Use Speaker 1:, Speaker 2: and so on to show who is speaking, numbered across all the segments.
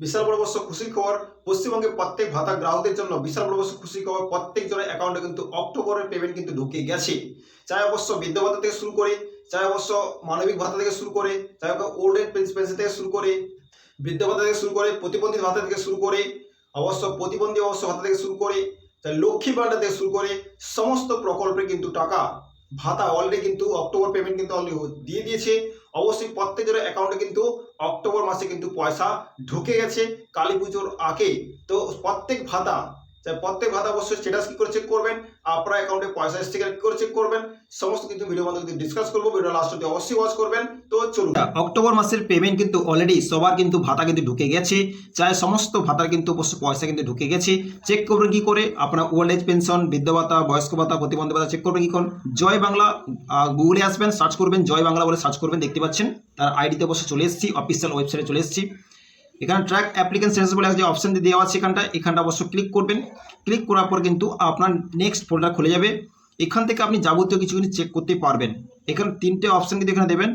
Speaker 1: বিশাল বড় বড় খুশির খবর পশ্চিমবঙ্গের প্রত্যেক ভাতা গ্রাহকদের জন্য বিশাল বড় বড় খুশির খবর, প্রত্যেক জনের অ্যাকাউন্টে কিন্তু অক্টোবরের পেমেন্ট কিন্তু ঢুকে গেছে। চাই অবশ্য বৃদ্ধ ভাতা থেকে শুরু করে, চাই অবশ্য মানবিক ভাতা থেকে শুরু করে, চাই ওল্ড এজ পেনশন থেকে শুরু করে, বৃদ্ধ ভাতা থেকে শুরু করে, প্রতিবন্ধী ভাতা থেকে শুরু করে, অবশ্য প্রতিবন্ধী অবশ্য ভাতা থেকে শুরু করে লক্ষ্মী ভাণ্ডার থেকে শুরু করে, সমস্ত প্রকল্পে কিন্তু টাকা ভাতা অলরেডি কিন্তু অক্টোবর পেমেন্ট কিন্তু অলরেডি দিয়ে দিয়েছে। অবশ্যই প্রত্যেকের অ্যাকাউন্টে কিন্তু অক্টোবর মাসে কিন্তু পয়সা ঢুকে গেছে। কালী পুজোর আগে। তো প্রত্যেক ভাতা প্রত্যেক ভাতা অবশ্যই স্ট্যাটাস কি করে চেক করবেন? আপনার অ্যাকাউন্টে পয়সা এসছে কি করে চেক করবেন? সমস্ত কিন্তু ভিডিও মধ্যে কিন্তু ডিসকাস করব ভিডিও লাস্ট অব্দি অবশ্যই ওয়াচ করবেন। তো চলুন।
Speaker 2: অক্টোবর মাসের পেমেন্ট কিন্তু অলরেডি সবার কিন্তু ভাতা কিন্তু ঢুকে গেছে। চাই সমস্ত ভাতার কিন্তু অবশ্য পয়সা কিন্তু ঢুকে গেছে। চেক করবেন কি করে? আপনার ওল্ড এজ পেনশন বৃদ্ধ ভাতা, বয়স্ক ভাতা, প্রতিবন্ধী ভাতা চেক করবেন কি করে? জয় বাংলা গুগলে আসবেন সার্চ করবেন, জয় বাংলা বলে সার্চ করবেন, দেখতে পাচ্ছেন। তার আইডিতে অবশ্য চলে এসেছি অফিসিয়াল ওয়েবসাইটে চলে এসেছি। এখানে ট্র্যাক অ্যাপ্লিকেন্ট স্ট্যাটাস বলে যে অপশন দেওয়া আছে এখানটা। এখানটা অবশ্য ক্লিক করবেন। ক্লিক করার পর কিন্তু আপনার নেক্সট ফোল্ডার খুলে যাবে। এখান থেকে আপনি যাবতীয় কিছু কিছু চেক করতে পারবেন। এখানে তিনটে অপশন কিন্তু এখানে দেবেন।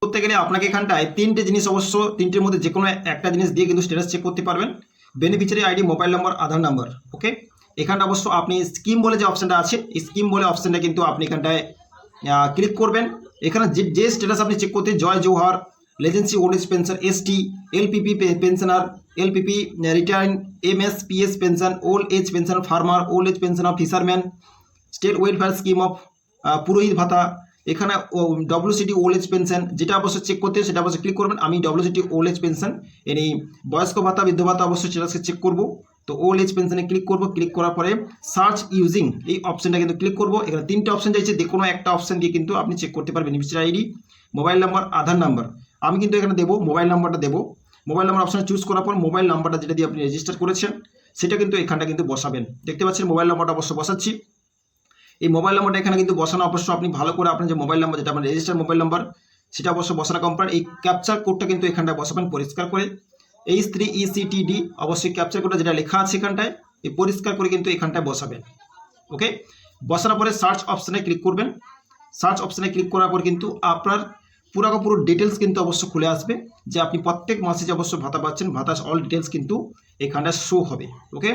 Speaker 2: করতে গেলে আপনাকে এখানটায় তিনটে জিনিস অবশ্য, তিনটের মধ্যে যে কোনো একটা জিনিস দিয়ে কিন্তু স্ট্যাটাস চেক করতে পারবেন। Beneficiary ID mobile number Aadhaar number okay এখানটা অবশ্য আপনি স্কিম বলে যে অপশানটা আছে স্কিম বলে অপশানটা কিন্তু আপনি এখানটায় ক্লিক করবেন। এখানে যে যে স্ট্যাটাস আপনি চেক করতে, জয়, Johar লেজেন্সি old age pension ST LPP pensioner LPP return S pension old age pension farmer old age pension of fisherman state welfare scheme of পুরোহিত ভাতা এখানে ডব্লিউসিটি ওল্ড এজ পেনশন যেটা অবশ্যই চেক করতে সেটা অবশ্যই ক্লিক করবেন। আমি ডব্লিউসিটি ওল্ড এজ পেনশন এই বয়স্ক ভাতা, বৃদ্ধ ভাতা অবশ্যই সেটা চেক করব। তো ওল্ড এজ পেনশনে ক্লিক করব ক্লিক করার পরে সার্চ ইউজিং এই অপশনটা কিন্তু ক্লিক করব। এখানে তিনটে অপশন চাইছে যে কোনো একটা অপশন দিয়ে কিন্তু আপনি চেক করতে পারবেন। Beneficiary ID mobile number Aadhaar number আমি কিন্তু এখানে দেবো মোবাইল নাম্বারটা দেবো। মোবাইল নাম্বার অপশানে চুজ করার পর মোবাইল নাম্বারটা যেটা দিয়ে আপনি রেজিস্টার করেছেন, সেটা কিন্তু এখানটা কিন্তু বসাবেন। দেখতে পাচ্ছেন মোবাইল নাম্বারটা অবশ্য বসাচ্ছি। এই মোবাইল নাম্বারটা এখানে কিন্তু বসানো অবশ্য আপনি ভালো করে আপনার যে মোবাইল নাম্বার যেটা রেজিস্টার মোবাইল নাম্বার সেটা অবশ্য বসানো কমপ্লিট এই ক্যাপচার কোডটা কিন্তু এখানটায় বসাবেন পরিষ্কার করে। এইচ থ্রি ইসিটিডি অবশ্যই ক্যাপচার কোডটা যেটা লেখা আছে এখানটায়, এই পরিষ্কার করে কিন্তু এখানটায় বসাবেন। ওকে বসানোর পরে সার্চ অপশানে ক্লিক করবেন। সার্চ অপশানে ক্লিক করার পর কিন্তু আপনার পুরো পুরো ডিটেলস কিন্তু অবশ্য খুলে আসবে যে আপনি প্রত্যেক মাসে যে অবশ্য ভাতা পাচ্ছেন ভাতার অল ডিটেলস কিন্তু এখানে শো হবে ওকে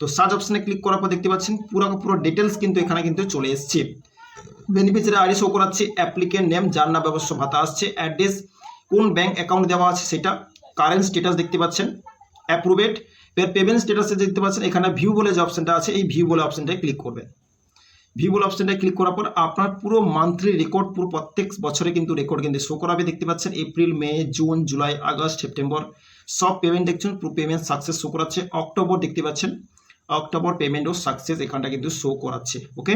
Speaker 2: তো সার্চ অপশানে ক্লিক করার পর দেখতে পাচ্ছেন পুরো পুরো ডিটেলস কিন্তু এখানে কিন্তু চলে এসছে। বেনিফিশিয়ারি আইডি শো করাচ্ছে অ্যাপ্লিকেন্ট নেম যার নামে অবশ্য ভাতা আসছে অ্যাড্রেস কোন ব্যাংক অ্যাকাউন্ট দেওয়া আছে সেটা কারেন্ট স্ট্যাটাস দেখতে পাচ্ছেন অ্যাপ্রুভেড পেমেন্ট স্ট্যাটাসে দেখতে পাচ্ছেন, এখানে ভিউ বলে যে অপশনটা আছে, এই ভিউ বলে অপশনটায় ক্লিক করবেন। ভিউ বলে অপশনটায় ক্লিক করার পর আপনার পুরো মান্থলি রেকর্ড পুরো প্রত্যেক বছরে কিন্তু রেকর্ড কিন্তু শো করাবে দেখতে পাচ্ছেন April May June July August September সব পেমেন্ট দেখছেন, পুরো পেমেন্ট সাকসেস শো করাচ্ছে। অক্টোবর দেখতে পাচ্ছেন অক্টোবর পেমেন্টও সাকসেস এখানটা কিন্তু শো করাচ্ছে ওকে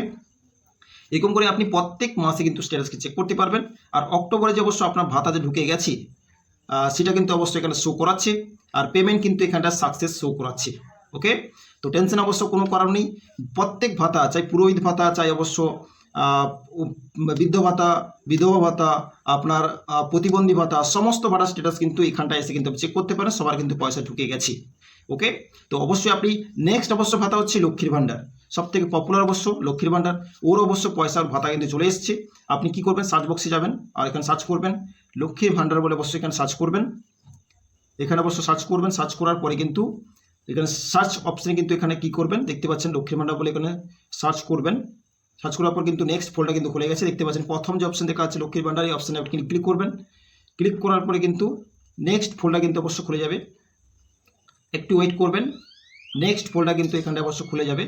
Speaker 2: এরকম করে আপনি প্রত্যেক মাসে কিন্তু স্ট্যাটাসকে চেক করতে পারবেন। আর অক্টোবরে যে অবশ্য আপনার ভাতাতে ঢুকে গেছি সেটা কিন্তু অবশ্যই এখানে শো করাচ্ছে। আর পেমেন্ট কিন্তু এখানটা সাকসেস শো করাচ্ছে ওকে তো টেনশন অবশ্য কোনো কারণ নেই। প্রত্যেক ভাতা চাই, পুরোহিত ভাতা চাই অবশ্য বৃদ্ধ ভাতা, বিধবা ভাতা, আপনার প্রতিবন্ধী ভাতা, সমস্ত ভাতার স্ট্যাটাস কিন্তু এখানটায় এসে কিন্তু চেক করতে পারেন, সবার কিন্তু পয়সা ঢুকে গেছে। ওকে তো অবশ্যই আপনি নেক্সট অবশ্য ভাতা হচ্ছে লক্ষ্মীর ভাণ্ডার। সব থেকে পপুলার অবশ্য লক্ষ্মীর ভাণ্ডার। ওর অবশ্য পয়সার ভাতা কিন্তু চলে এসছে। আপনি কি করবেন? সার্চ বক্সে যাবেন আর এখানে সার্চ করবেন। লক্ষ্মীর ভাণ্ডার বলে অবশ্যই এখানে সার্চ করবেন। এখানে অবশ্য সার্চ করবেন। সার্চ করার পরে কিন্তু এখানে সার্চ অপশানে কিন্তু এখানে কি করবেন? দেখতে পাচ্ছেন লক্ষ্মীর ভাণ্ডার বলে এখানে সার্চ করবেন। সার্চ করার পর কিন্তু নেক্সট ফোল্ডার কিন্তু খুলে গেছে। দেখতে পাচ্ছেন প্রথম যে অপশান দেখা আছে লক্ষ্মীর ভাণ্ডার, এই অপশানে আপনি ক্লিক করবেন। ক্লিক করার পরে কিন্তু নেক্সট ফোল্ডার কিন্তু অবশ্য খুলে যাবে। একটু ওয়েট করবেন। নেক্সট ফোল্ডার কিন্তু এখানটা অবশ্য খুলে যাবে।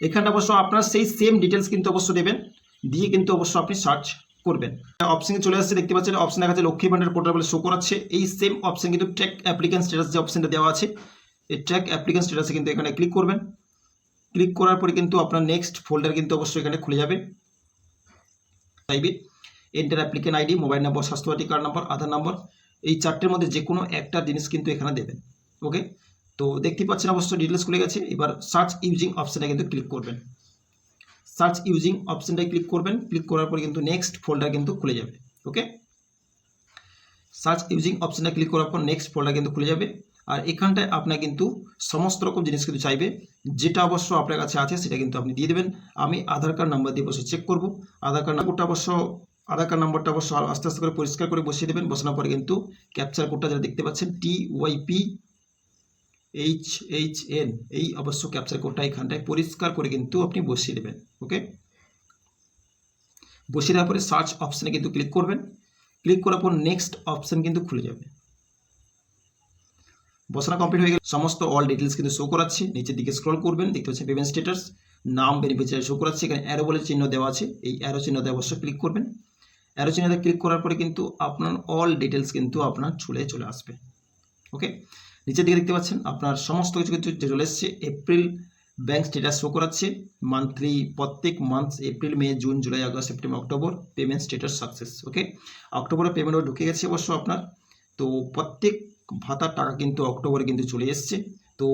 Speaker 2: এখানটা অবশ্য আপনার সেই সেম ডিটেলস কিন্তু অবশ্য দেবেন। দিয়ে কিন্তু অবশ্য আপনি সার্চ করবেন। অপশনে চলে আসছে, দেখতে পাচ্ছেন অপশন দেখা যাচ্ছে লক্ষ্মী ভান্ডার পোর্টাল বলে শো করাচ্ছে। এই সেম অপশন কিন্তু ট্র্যাক অ্যাপ্লিকেন্ট স্ট্যাটাস যে অপশনটা দেওয়া আছে, এই ট্র্যাক অ্যাপ্লিকেন্ট স্ট্যাটাসে কিন্তু এখানে ক্লিক করবেন। ক্লিক করার পরে কিন্তু আপনার নেক্সট ফোল্ডার কিন্তু অবশ্যই এখানে খুলে যাবে। চাইবে enter applicant ID mobile number Swasthya Sathi card number Aadhaar number এই চারটের মধ্যে যে কোনো একটা জিনিস কিন্তু এখানে দেবেন। ওকে তো দেখতে পাচ্ছেন অবশ্য ডিটেলস খুলে গেছে, এবার সার্চ ইউজিং অপশানে কিন্তু ক্লিক করবেন। সার্চ ইউজিং অপশানটায় ক্লিক করবেন। ক্লিক করার পরে কিন্তু নেক্সট ফোল্ডার কিন্তু খুলে যাবে। ওকে? সার্চ ইউজিং অপশানটা ক্লিক করার পর নেক্সট ফোল্ডার কিন্তু খুলে যাবে। আর এখানটায় আপনার কিন্তু সমস্ত রকম জিনিস কিন্তু চাইবে। যেটা অবশ্য আপনার কাছে আছে সেটা কিন্তু আপনি দিয়ে দেবেন। আমি আধার কার্ড নাম্বার দিয়ে অবশ্য চেক করব। আধার কার্ড নাম্বারটা অবশ্য, আধার কার্ড নম্বরটা অবশ্য আস্তে আস্তে করে পরিষ্কার করে বসিয়ে দেবেন। বসানোর পরে কিন্তু ক্যাপচার কোডটা যেটা দেখতে পাচ্ছেন T YP H H N এই অবশ্য ক্যাপচার কোডটা এখানটায় পরিষ্কার করে কিন্তু আপনি বসিয়ে দেবেন ওকে বসিয়ে দেওয়ার পরে সার্চ অপশানে কিন্তু ক্লিক করবেন। ক্লিক করার পর নেক্সট অপশান কিন্তু খুলে যাবে। বসানো কমপ্লিট হয়ে গেলে। সমস্ত অল ডিটেলস কিন্তু শো করাচ্ছে। নিচের দিকে স্ক্রল করবেন। দেখতে পাচ্ছেন পেমেন্ট স্ট্যাটাস নাম বেনিফিশিয়ারি শো করাচ্ছে। এখানে অ্যারো বলে চিহ্ন দেওয়া আছে। এই অ্যারো চিহ্নতে অবশ্যই ক্লিক করবেন। অ্যারো চিহ্নতে ক্লিক করার পরে কিন্তু আপনার অল ডিটেলস কিন্তু আপনার চলে চলে আসবে। ওকে নিচের দিকে দেখতে পাচ্ছেন, আপনার সমস্ত কিছু কিন্তু চলে এসছে এপ্রিল ব্যাংক স্টেটাস শো করাচ্ছে। মান্থলি প্রত্যেক month April May June July August September October payment status success okay অক্টোবরে পেমেন্টও ঢুকে গেছে অবশ্য আপনার। তো প্রত্যেক ভাতার টাকা কিন্তু অক্টোবরে কিন্তু চলে এসছে। তো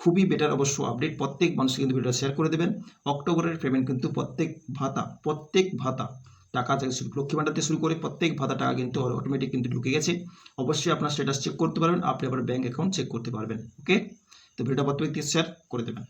Speaker 2: খুবই বেটার অবশ্য আপডেট প্রত্যেক মানুষকে কিন্তু ভিডিওটা শেয়ার করে দেবেন। অক্টোবরের পেমেন্ট কিন্তু প্রত্যেক ভাতা প্রত্যেক ভাতা টাকা থেকে শুরু লক্ষ্মী ভাণ্ডার থেকে শুরু করে প্রত্যেক ভাতা টাকা কিন্তু অটোমেটিক কিন্তু ঢুকে গেছে। অবশ্যই আপনার স্ট্যাটাস চেক করতে পারবেন, আপনি আপনার ব্যাঙ্ক অ্যাকাউন্ট চেক করতে পারবেন ওকে তো ভিডিওটা প্রত্যেক শেয়ার করে দেবেন।